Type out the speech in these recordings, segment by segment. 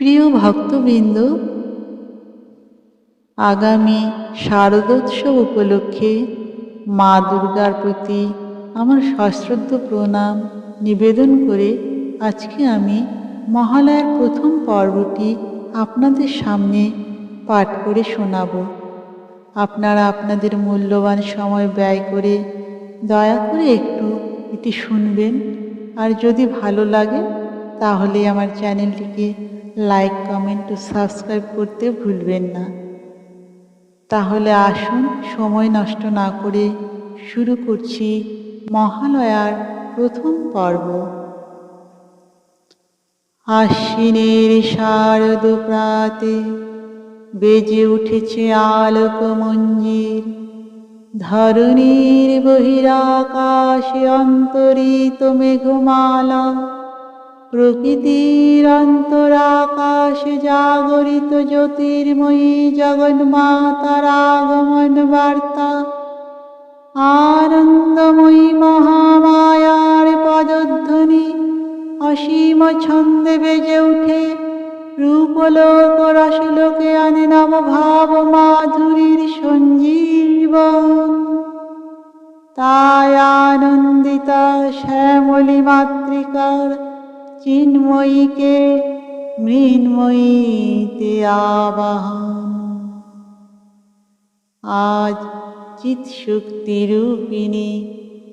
প্রিয় ভক্তবৃন্দ, আগামী শারদোৎসব উপলক্ষে মা দুর্গার প্রতি আমার সশ্রদ্ধ প্রণাম নিবেদন করে আজকে আমি মহালয়ার প্রথম পর্বটি আপনাদের সামনে পাঠ করে শোনাব। আপনারা আপনাদের মূল্যবান সময় ব্যয় করে দয়া করে একটু এটি শুনবেন। আর যদি ভালো লাগে, তাহলে আমার চ্যানেলটিকে লাইক কমেন্ট ও সাবস্ক্রাইব করতে ভুলবেন না। তাহলে আসুন, সময় নষ্ট না করে শুরু করছি মহালয়ার প্রথম পর্ব। আশ্বিনের শারদ প্রাতে বেজে উঠেছে আলোক মঞ্জির। ধরণীর বহিরাকাশে অন্তরিত মেঘমালা প্রকৃতির অন্তরাকাশে জাগরিত জ্যোতির্ময়ী জগন্মাতার আগমন বার্তা। আনন্দময়ী মহামায়ার পদধ্বনি অসীম ছন্দে বেজে উঠে রূপলোক রসলোকে আনে নব ভাব মাধুরীর সঞ্জীবন। তাই আনন্দিতা শ্যামলী মাতৃকার চিন্ময়ীকে মৃন্ময়ীতে আবাহন। আজ চিৎশক্তিরূপিণী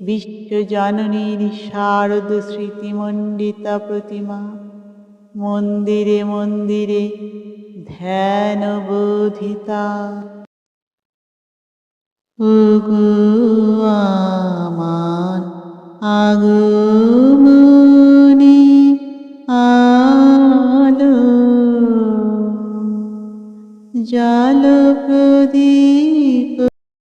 বিশ্বজননীর শারদ স্মৃতিমণ্ডিতা প্রতিমা মন্দিরে মন্দিরে ধ্যান বোধিতা। আমার আগমনী জল প্রদীপ।